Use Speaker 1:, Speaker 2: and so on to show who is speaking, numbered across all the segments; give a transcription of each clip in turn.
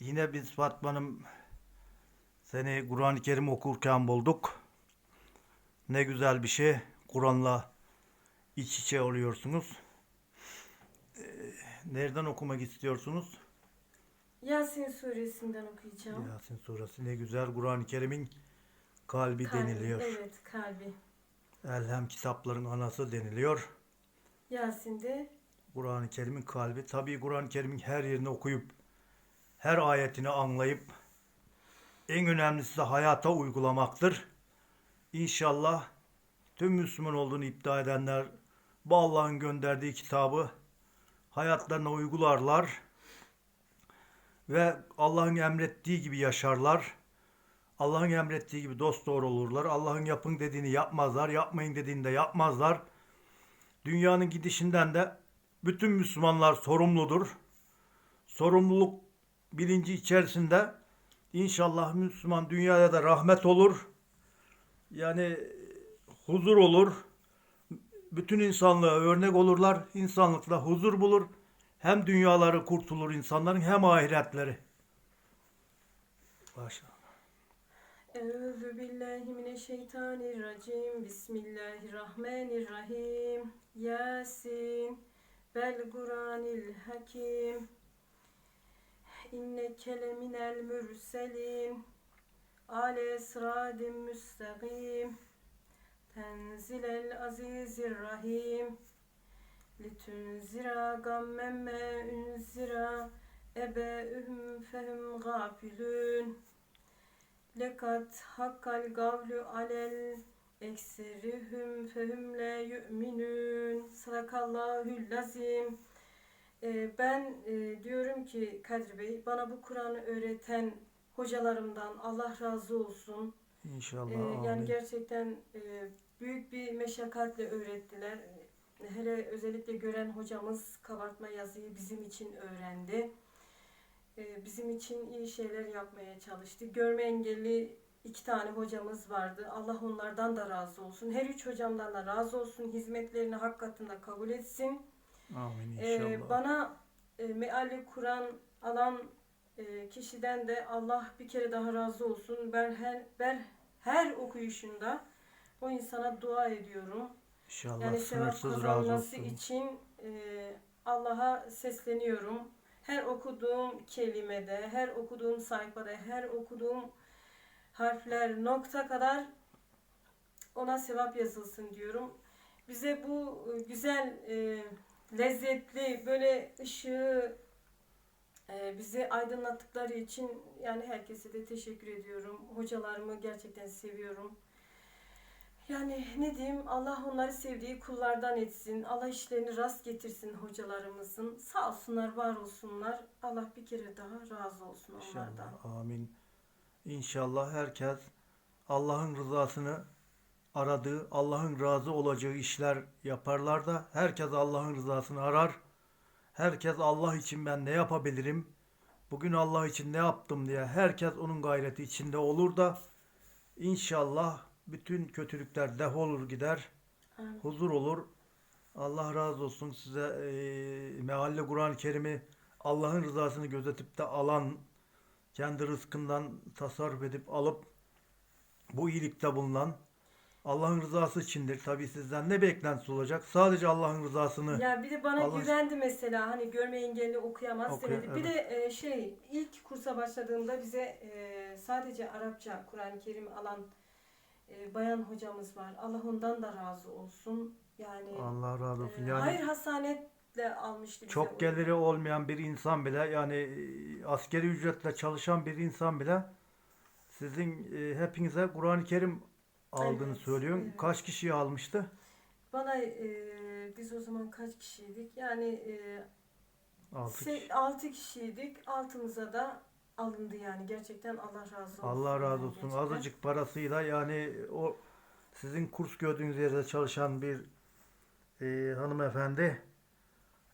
Speaker 1: Yine biz Fatma'nım seni Kur'an-ı Kerim okurken bulduk. Ne güzel bir şey. Kur'an'la iç içe oluyorsunuz. Ee, nereden okumak istiyorsunuz?
Speaker 2: Yasin suresinden okuyacağım.
Speaker 1: Yasin suresi ne güzel. Kur'an-ı Kerim'in kalbi,
Speaker 2: Kalbi,
Speaker 1: deniliyor.
Speaker 2: Evet kalbi.
Speaker 1: Elhem kitapların anası deniliyor.
Speaker 2: Yasin'de
Speaker 1: Kur'an-ı Kerim'in kalbi. Tabii Kur'an-ı Kerim'in her yerini okuyup her ayetini anlayıp en önemlisi de hayata uygulamaktır. İnşallah tüm Müslüman olduğunu iddia edenler bu Allah'ın gönderdiği kitabı hayatlarına uygularlar ve Allah'ın emrettiği gibi yaşarlar. Allah'ın emrettiği gibi dost doğru olurlar. Allah'ın yapın dediğini yapmazlar, yapmayın dediğini de yapmazlar. Dünyanın gidişinden de bütün Müslümanlar sorumludur. Sorumluluk bilinci içerisinde inşallah Müslüman dünyaya da rahmet olur. Yani huzur olur. Bütün insanlığa örnek olurlar. İnsanlıkla huzur bulur. Hem dünyaları kurtulur insanların hem ahiretleri. Başla.
Speaker 2: Euzu billahi mineşşeytanirracim. Bismillahirrahmanirrahim. Yasin vel Kur'anil hakim. İnneke leminel mürselin. Ale sıradim müstakim. Tenzilel azizir rahim. Litunzira gammen me unzira ebe'ühüm fehum gafilün. Lekat hakkal gavlu alel ekserihüm fehum le yu'minun. Sadakallahül lazim. Ee, ben e, diyorum ki Kadir Bey bana bu Kur'an'ı öğreten hocalarımdan Allah razı olsun.
Speaker 1: İnşallah.
Speaker 2: Ee, yani
Speaker 1: amin.
Speaker 2: gerçekten e, büyük bir meşakkatle öğrettiler. Hele özellikle gören hocamız kabartma yazıyı bizim için öğrendi. Ee, bizim için iyi şeyler yapmaya çalıştı. Görme engelli iki tane hocamız vardı. Allah onlardan da razı olsun. Her üç hocamdan da razı olsun. Hizmetlerini hak katında kabul etsin.
Speaker 1: Amin
Speaker 2: Ee,
Speaker 1: inşallah.
Speaker 2: bana e, meali Kur'an alan e, kişiden de Allah bir kere daha razı olsun. Ben her, ben her okuyuşunda o insana dua ediyorum.
Speaker 1: İnşallah
Speaker 2: Yani sevap kazanması için e, Allah'a sesleniyorum. Her okuduğum kelimede, her okuduğum sayfada, her okuduğum harfler nokta kadar ona sevap yazılsın diyorum. Bize bu e, güzel, e, lezzetli, böyle ışığı e, bizi aydınlattıkları için yani herkese de teşekkür ediyorum. Hocalarımı gerçekten seviyorum. Yani ne diyeyim Allah onları sevdiği kullardan etsin. Allah işlerini rast getirsin hocalarımızın. Sağ olsunlar, var olsunlar. Allah bir kere daha razı olsun onlardan.
Speaker 1: İnşallah. Amin. İnşallah herkes Allah'ın rızasını aradığı, Allah'ın razı olacağı işler yaparlar da herkes Allah'ın rızasını arar. Herkes Allah için ben ne yapabilirim? Bugün Allah için ne yaptım diye herkes onun gayreti içinde olur da inşallah bütün kötülükler defolur gider.
Speaker 2: Amin.
Speaker 1: huzur olur. Allah razı olsun size e, mealle Kur'an-ı Kerim'i Allah'ın rızasını gözetip de alan kendi rızkından tasarruf edip alıp bu iyilikte bulunan Allah'ın rızası içindir. Tabii sizden ne beklentisi olacak? Sadece Allah'ın rızasını
Speaker 2: Ya bir de bana
Speaker 1: Allah-
Speaker 2: güvendi mesela hani görme engelli okuyamaz
Speaker 1: Okuyor,
Speaker 2: demedi. Bir de e, şey ilk kursa başladığımda bize e, sadece Arapça Kur'an-ı Kerim alan e, bayan hocamız var. Allah ondan da razı olsun. Yani
Speaker 1: Allah razı olsun.
Speaker 2: e,
Speaker 1: Yani
Speaker 2: hayır hasanetle almıştı
Speaker 1: çok geliri olmayan bir insan bile yani e, askeri ücretle çalışan bir insan bile sizin e, hepinize Kur'an-ı Kerim aldığını
Speaker 2: Evet,
Speaker 1: söylüyor.
Speaker 2: evet.
Speaker 1: Kaç kişiyi almıştı?
Speaker 2: Bana e, biz o zaman kaç kişiydik? Yani e,
Speaker 1: 6
Speaker 2: se-
Speaker 1: kişi.
Speaker 2: altı kişiydik. Altımıza da alındı yani. Gerçekten Allah razı olsun.
Speaker 1: Allah razı olsun.
Speaker 2: gerçekten.
Speaker 1: Azıcık parasıyla yani o sizin kurs gördüğünüz yerde çalışan bir e, hanımefendi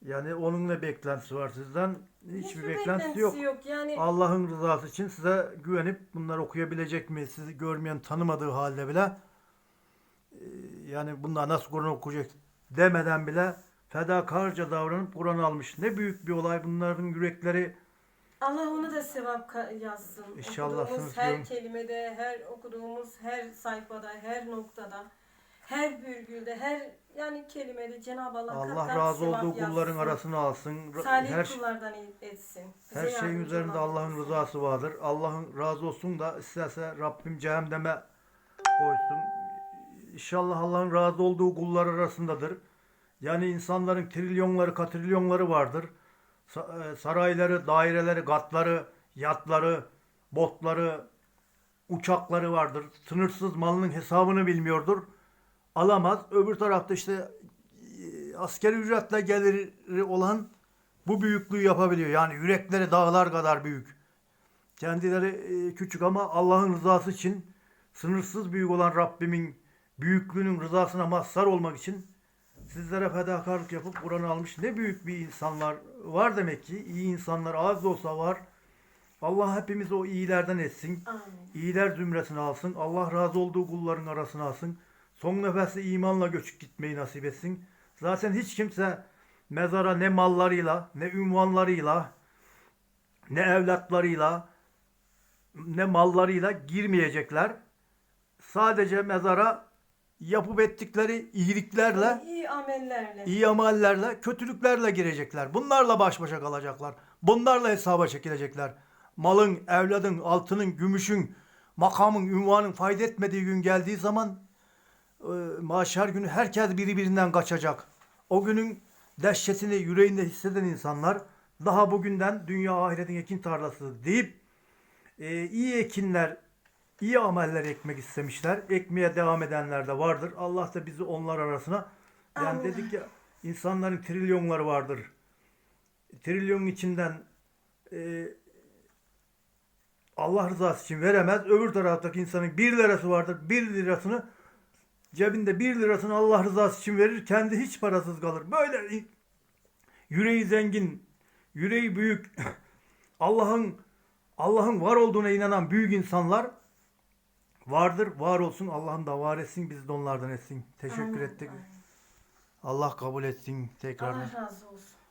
Speaker 1: yani onun ne beklentisi var sizden? Hiçbir beklentisi yok.
Speaker 2: Yani
Speaker 1: Allah'ın rızası için size güvenip bunları okuyabilecek mi? Sizi görmeyen, tanımadığı halde bile e, yani bunlar nasıl Kur'an okuyacak demeden bile fedakarca davranıp Kur'an almış. Ne büyük bir olay bunların yürekleri
Speaker 2: Allah onu da sevap yazsın.
Speaker 1: İnşallah
Speaker 2: Okuduğumuz her
Speaker 1: diyorum.
Speaker 2: kelimede, her okuduğumuz her sayfada, her noktada, her virgülde, her yani kelimede Cenab-ı Allah,
Speaker 1: Allah razı olduğu kulların arasına alsın.
Speaker 2: Salih
Speaker 1: Her, şey-
Speaker 2: kullardan etsin. Bize
Speaker 1: her şeyin üzerinde Allah'ın rızası vardır. Allah'ın razı olsun da isterse Rabbim cehenneme koysun. İnşallah Allah'ın razı olduğu kullar arasındadır. Yani insanların trilyonları, katrilyonları vardır. E, Sarayları, daireleri, katları, yatları, botları, uçakları vardır. Sınırsız malının hesabını bilmiyordur. Alamaz. Öbür tarafta işte e, askeri ücretle geliri olan bu büyüklüğü yapabiliyor. Yani yürekleri dağlar kadar büyük. Kendileri e, küçük ama Allah'ın rızası için sınırsız büyük olan Rabbimin büyüklüğünün rızasına mazhar olmak için sizlere fedakarlık yapıp Kur'an'ı almış ne büyük bir insanlar var demek ki. İyi insanlar az da olsa var. Allah hepimizi o iyilerden etsin.
Speaker 2: Amin.
Speaker 1: İyiler zümresine alsın. Allah razı olduğu kulların arasına alsın. Son nefeste imanla göçüp gitmeyi nasip etsin. Zaten hiç kimse mezara ne mallarıyla, ne ünvanlarıyla, ne evlatlarıyla, ne mallarıyla girmeyecekler. Sadece mezara yapıp ettikleri iyiliklerle,
Speaker 2: İyi amellerle.
Speaker 1: iyi amellerle, kötülüklerle girecekler. Bunlarla baş başa kalacaklar. Bunlarla hesaba çekilecekler. Malın, evladın, altının, gümüşün, makamın, ünvanın fayda etmediği gün geldiği zaman mahşer günü herkes birbirinden kaçacak. O günün dehşetini yüreğinde hisseden insanlar daha bugünden dünya ahiretin ekin tarlası deyip e, iyi ekinler, iyi ameller ekmek istemişler. Ekmeye devam edenler de vardır. Allah da bizi onlar arasına yani
Speaker 2: Amin.
Speaker 1: dedik ya insanların trilyonları vardır. Trilyonun içinden e, Allah rızası için veremez. Öbür taraftaki insanın bir lirası vardır. Bir lirasını cebinde bir lirasını Allah rızası için verir. Kendi hiç parasız kalır. Böyle yüreği zengin, yüreği büyük, Allah'ın Allah'ın var olduğuna inanan büyük insanlar vardır. Var olsun. Allah'ın da var etsin. Biz de onlardan etsin. Teşekkür
Speaker 2: Amin.
Speaker 1: ettik. Allah kabul etsin tekrar.
Speaker 2: Allah razı olsun.